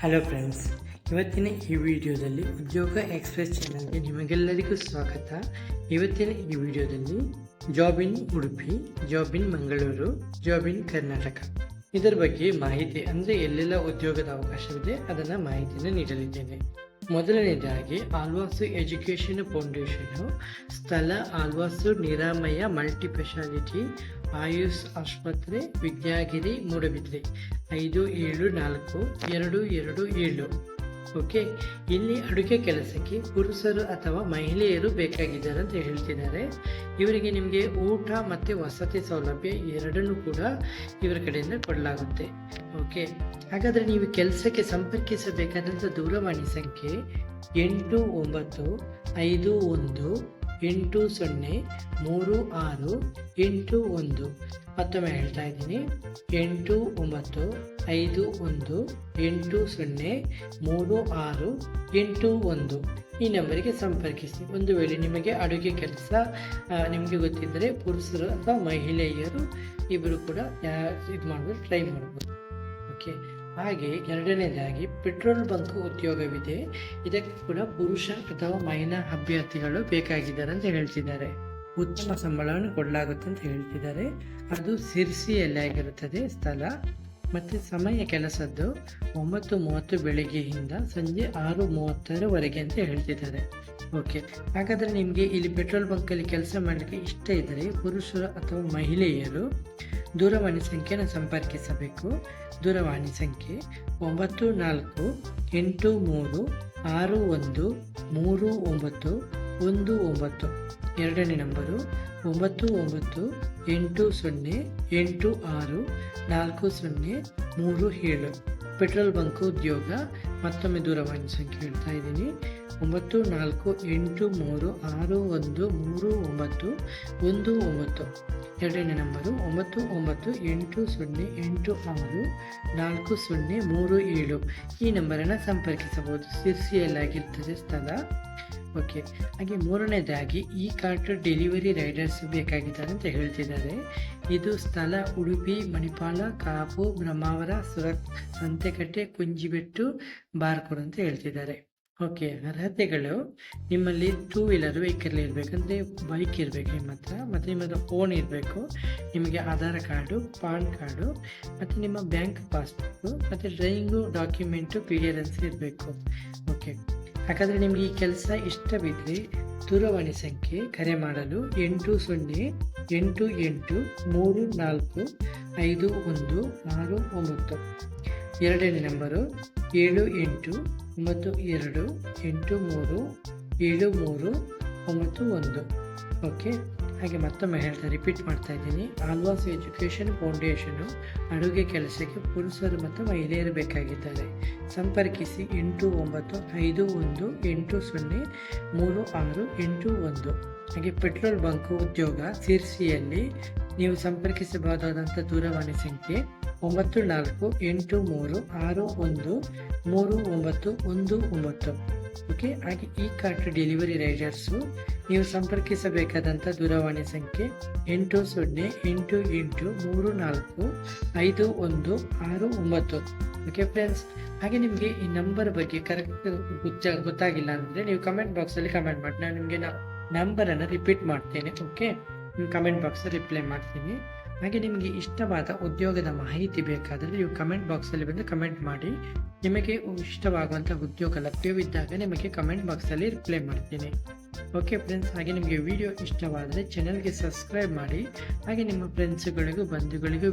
Hello friends ಇವತ್ತಿನ ಈ ವಿಡಿಯೋದಲ್ಲಿ ಉದ್ಯೋಗ ಎಕ್ಸ್ಪ್ರೆಸ್ ಚಾನಲ್ಗೆ ನಿಮಗೆಲ್ಲರಿಗೂ ಸ್ವಾಗತ. ಇವತ್ತಿನ ಈ ವಿಡಿಯೋದಲ್ಲಿ job in Udupi job in Mangaluru job in Karnataka. ಇದರ ಬಗ್ಗೆ ಮಾಹಿತಿ ಅಂದರೆ ಎಲ್ಲೆಲ್ಲ ಉದ್ಯೋಗದ ಅವಕಾಶವಿದೆ ಅದನ್ನು ಮಾಹಿತಿಯನ್ನು ನೀಡಲಿದ್ದೇನೆ. ಮೊದಲನೇದಾಗಿ ಆಲ್ವಾಸು ಎಜುಕೇಷನ್ ಫೌಂಡೇಶನು ಸ್ಥಳ ಆಲ್ವಾಸು ನಿರಾಮಯ ಮಲ್ಟಿ ಸ್ಪೆಷಾಲಿಟಿ ಆಯುಷ್ ಆಸ್ಪತ್ರೆ, ವಿದ್ಯಾಗಿರಿ ಮೂಡಬಿದ್ರೆ. ಐದು ಏಳು ನಾಲ್ಕು, ಎರಡು ಎರಡು ಏಳು. ಓಕೆ? ಇಲ್ಲಿ ಅಡುಗೆ ಕೆಲಸಕ್ಕೆ ಪುರುಷರು ಅಥವಾ ಮಹಿಳೆಯರು ಬೇಕಾಗಿದ್ದಾರೆ ಅಂತ ಹೇಳ್ತಿದ್ದಾರೆ. ಇವರಿಗೆ ನಿಮಗೆ ಊಟ ಮತ್ತು ವಸತಿ ಸೌಲಭ್ಯ ಎರಡನ್ನೂ ಕೂಡ ಇವರ ಕಡೆಯಿಂದ ಕೊಡಲಾಗುತ್ತೆ. ಓಕೆ? ಹಾಗಾದರೆ ನೀವು ಕೆಲಸಕ್ಕೆ ಸಂಪರ್ಕಿಸಬೇಕಾದಂಥ ದೂರವಾಣಿ ಸಂಖ್ಯೆ ಎಂಟು ಒಂಬತ್ತು ಐದು ಒಂದು ಎಂಟು ಸೊನ್ನೆ ಮೂರು ಆರು ಎಂಟು ಒಂದು ಮತ್ತೊಮ್ಮೆ ಹೇಳ್ತಾ ಇದ್ದೀನಿ. ಎಂಟು ಒಂಬತ್ತು ಐದು ಒಂದು ಎಂಟು ಸೊನ್ನೆ ಮೂರು ಆರು ಎಂಟು ಒಂದು ಈ ನಂಬರಿಗೆ ಸಂಪರ್ಕಿಸಿ. ಒಂದು ವೇಳೆ ನಿಮಗೆ ಅಡುಗೆ ಕೆಲಸ ನಿಮಗೆ ಗೊತ್ತಿದ್ದರೆ ಪುರುಷರು ಅಥವಾ ಮಹಿಳೆಯರು ಇಬ್ಬರು ಕೂಡ ಇದು ಮಾಡ್ಬೋದು, ಟ್ರೈ ಮಾಡ್ಬೋದು. ಓಕೆ. ಹಾಗೆ ಎರಡನೇದಾಗಿ ಪೆಟ್ರೋಲ್ ಬಂಕ್ ಉದ್ಯೋಗವಿದೆ. ಇದಕ್ಕೆ ಕೂಡ ಪುರುಷ ಅಥವಾ ಮಹಿಳಾ ಅಭ್ಯರ್ಥಿಗಳು ಬೇಕಾಗಿದ್ದಾರೆ ಅಂತ ಹೇಳ್ತಿದ್ದಾರೆ. ಉತ್ತಮ ಸಂಬಳವನ್ನು ಕೊಡಲಾಗುತ್ತೆ ಅಂತ ಹೇಳ್ತಿದ್ದಾರೆ. ಅದು ಸಿರ್ಸಿಯಲ್ಲಿ ಆಗಿರುತ್ತದೆ, ಸ್ಥಳ. ಮತ್ತು ಸಮಯ ಕೆಲಸದ್ದು ಒಂಬತ್ತು ಮೂವತ್ತು ಬೆಳಿಗ್ಗೆಯಿಂದ ಸಂಜೆ ಆರು ಮೂವತ್ತರವರೆಗೆ ಅಂತ ಹೇಳ್ತಿದ್ದಾರೆ. ಓಕೆ ಹಾಗಾದರೆ ನಿಮಗೆ ಇಲ್ಲಿ ಪೆಟ್ರೋಲ್ ಬಂಕಲ್ಲಿ ಕೆಲಸ ಮಾಡಲಿಕ್ಕೆ ಇಷ್ಟ ಇದ್ದರೆ ಪುರುಷರು ಅಥವಾ ಮಹಿಳೆಯರು ದೂರವಾಣಿ ಸಂಖ್ಯೆಯನ್ನು ಸಂಪರ್ಕಿಸಬೇಕು. ದೂರವಾಣಿ ಸಂಖ್ಯೆ ಒಂಬತ್ತು ನಾಲ್ಕು ಎಂಟು ಮೂರು ಆರು ಒಂದು ಮೂರು ಒಂಬತ್ತು ಒಂದು ಒಂಬತ್ತು. ಎರಡನೇ ನಂಬರು ಒಂಬತ್ತು ಒಂಬತ್ತು ಎಂಟು ಸೊನ್ನೆ ಎಂಟು ಆರು ನಾಲ್ಕು ಸೊನ್ನೆ ಮೂರು ಏಳು. ಪೆಟ್ರೋಲ್ ಬಂಕ್ ಉದ್ಯೋಗ, ಮತ್ತೊಮ್ಮೆ ದೂರವಾಣಿ ಸಂಖ್ಯೆ ಹೇಳ್ತಾ ಇದ್ದೀನಿ. ಒಂಬತ್ತು ನಾಲ್ಕು ಎಂಟು ಮೂರು ಆರು ಒಂದು ಮೂರು ಒಂಬತ್ತು ಒಂದು ಒಂಬತ್ತು. ಎರಡನೇ ನಂಬರು ಒಂಬತ್ತು ಒಂಬತ್ತು ಎಂಟು ಸೊನ್ನೆ ಎಂಟು ಆರು ನಾಲ್ಕು ಸೊನ್ನೆ ಮೂರು ಏಳು. ಈ ನಂಬರನ್ನು ಸಂಪರ್ಕಿಸಬಹುದು. ಸಿರ್ಸಿಯಲ್ಲಾಗಿರ್ತದೆ ಸ್ಥಳ. ಓಕೆ ಹಾಗೆ ಮೂರನೇದಾಗಿ, ಈ ಕಾರ್ಟ್ ಡೆಲಿವರಿ ರೈಡರ್ಸ್ ಬೇಕಾಗಿದ್ದಾರೆ ಅಂತ ಹೇಳ್ತಿದ್ದಾರೆ. ಇದು ಸ್ಥಳ, ಉಡುಪಿ, ಮಣಿಪಾಲ, ಕಾಪು, ಬ್ರಹ್ಮಾವರ ಸುರ ಸಂತೆಕಟ್ಟೆ, ಕುಂಜಿಬೆಟ್ಟು, ಬಾರ್ಕೋಡ್ ಅಂತ ಹೇಳ್ತಿದ್ದಾರೆ. ಓಕೆ, ಅರ್ಹತೆಗಳು. ನಿಮ್ಮಲ್ಲಿ ಟೂ ವೀಲರ್ ವೆಹಿಕಲ್ ಇರಬೇಕಂದ್ರೆ ಬೈಕ್ ಇರಬೇಕು ನಿಮ್ಮ ಹತ್ರ, ಮತ್ತು ನಿಮ್ಮದು ಫೋನ್ ಇರಬೇಕು. ನಿಮಗೆ ಆಧಾರ್ ಕಾರ್ಡು, ಪಾನ್ ಕಾರ್ಡು, ಮತ್ತು ನಿಮ್ಮ ಬ್ಯಾಂಕ್ ಪಾಸ್ಬುಕ್ಕು ಮತ್ತು ಡ್ರೈವಿಂಗು ಡಾಕ್ಯುಮೆಂಟು ಕ್ಲಿಯರೆನ್ಸ್ ಇರಬೇಕು. ಓಕೆ. ಹಾಗಾದರೆ ನಿಮಗೆ ಈ ಕೆಲಸ ಇಷ್ಟವಿದ್ದರೆ ದೂರವಾಣಿ ಸಂಖ್ಯೆ ಕರೆ ಮಾಡಲು ಎಂಟು ಸೊನ್ನೆ ಎಂಟು ಎಂಟು ಮೂರು ನಾಲ್ಕು ಐದು ಒಂದು ಆರು ಒಂಬತ್ತು. ಎರಡನೇ ನಂಬರು ಏಳು ಎಂಟು ಒಂಬತ್ತು ಎರಡು ಎಂಟು ಮೂರು ಏಳು ಮೂರು ಒಂಬತ್ತು ಒಂದು. ಓಕೆ? ಹಾಗೆ ಮತ್ತೊಮ್ಮೆ ಹೇಳ್ತಾ ರಿಪೀಟ್ ಮಾಡ್ತಾ ಇದ್ದೀನಿ. ಆಲ್ವಾಸ್ ಎಜುಕೇಷನ್ ಫೌಂಡೇಶನು ಅಡುಗೆ ಕೆಲಸಕ್ಕೆ ಪುರುಷರು ಮತ್ತು ಮಹಿಳೆಯರು ಬೇಕಾಗಿದ್ದಾರೆ. ಸಂಪರ್ಕಿಸಿ ಎಂಟು ಒಂಬತ್ತು ಐದು ಒಂದು ಎಂಟು ಸೊನ್ನೆ ಮೂರು ಆರು ಎಂಟು ಒಂದು. ಹಾಗೆ ಪೆಟ್ರೋಲ್ ಬಂಕ್ ಉದ್ಯೋಗ ಸಿರ್ಸಿಯಲ್ಲಿ ನೀವು ಸಂಪರ್ಕಿಸಬಹುದಾದಂಥ ದೂರವಾಣಿ ಸಂಖ್ಯೆ ಒಂಬತ್ತು ನಾಲ್ಕು ಎಂಟು ಮೂರು ಆರು ಒಂದು ಮೂರು ಒಂಬತ್ತು ಒಂದು ಒಂಬತ್ತು. ಓಕೆ ಹಾಗೆ ಈ ಕಾರ್ಟ್ ಡೆಲಿವರಿ ರೈಡರ್ಸು ನೀವು ಸಂಪರ್ಕಿಸಬೇಕಾದಂಥ ದೂರವಾಣಿ ಸಂಖ್ಯೆ ಎಂಟು ಸೊನ್ನೆ ಎಂಟು ಎಂಟು ಮೂರು ನಾಲ್ಕು ಐದು ಒಂದು ಆರು ಒಂಬತ್ತು. ಓಕೆ ಫ್ರೆಂಡ್ಸ್ ಹಾಗೆ ನಿಮಗೆ ಈ ನಂಬರ್ ಬಗ್ಗೆ ಕರೆಕ್ಟ್ ಗೊತ್ತ, ಗೊತ್ತಾಗಿಲ್ಲ ಅಂದರೆ ನೀವು ಕಮೆಂಟ್ ಬಾಕ್ಸಲ್ಲಿ ಕಮೆಂಟ್ ಮಾಡಿ. ನಾನು ನಿಮಗೆ ನಂಬರನ್ನು ರಿಪೀಟ್ ಮಾಡ್ತೇನೆ. ಓಕೆ ನಿಮ್ಮ ಕಮೆಂಟ್ ಬಾಕ್ಸಲ್ಲಿ ರಿಪ್ಲೈ ಮಾಡ್ತೀನಿ. ಹಾಗೆ ನಿಮಗೆ ಇಷ್ಟವಾದ ಉದ್ಯೋಗದ ಮಾಹಿತಿ ಬೇಕಾದರೆ ನೀವು ಕಮೆಂಟ್ ಬಾಕ್ಸಲ್ಲಿ ಬಂದು ಕಮೆಂಟ್ ಮಾಡಿ. ನಿಮಗೆ ಇಷ್ಟವಾಗುವಂಥ ಉದ್ಯೋಗ ಲಭ್ಯವಿದ್ದಾಗ ನಿಮಗೆ ಕಮೆಂಟ್ ಬಾಕ್ಸಲ್ಲಿ ರಿಪ್ಲೈ ಮಾಡ್ತೀನಿ. ಓಕೆ ಫ್ರೆಂಡ್ಸ್ ಹಾಗೆ ನಿಮಗೆ ವಿಡಿಯೋ ಇಷ್ಟವಾದರೆ ಚಾನಲ್ಗೆ ಸಬ್ಸ್ಕ್ರೈಬ್ ಮಾಡಿ. ಹಾಗೆ ನಿಮ್ಮ ಫ್ರೆಂಡ್ಸ್ಗಳಿಗೂ ಬಂಧುಗಳಿಗೂ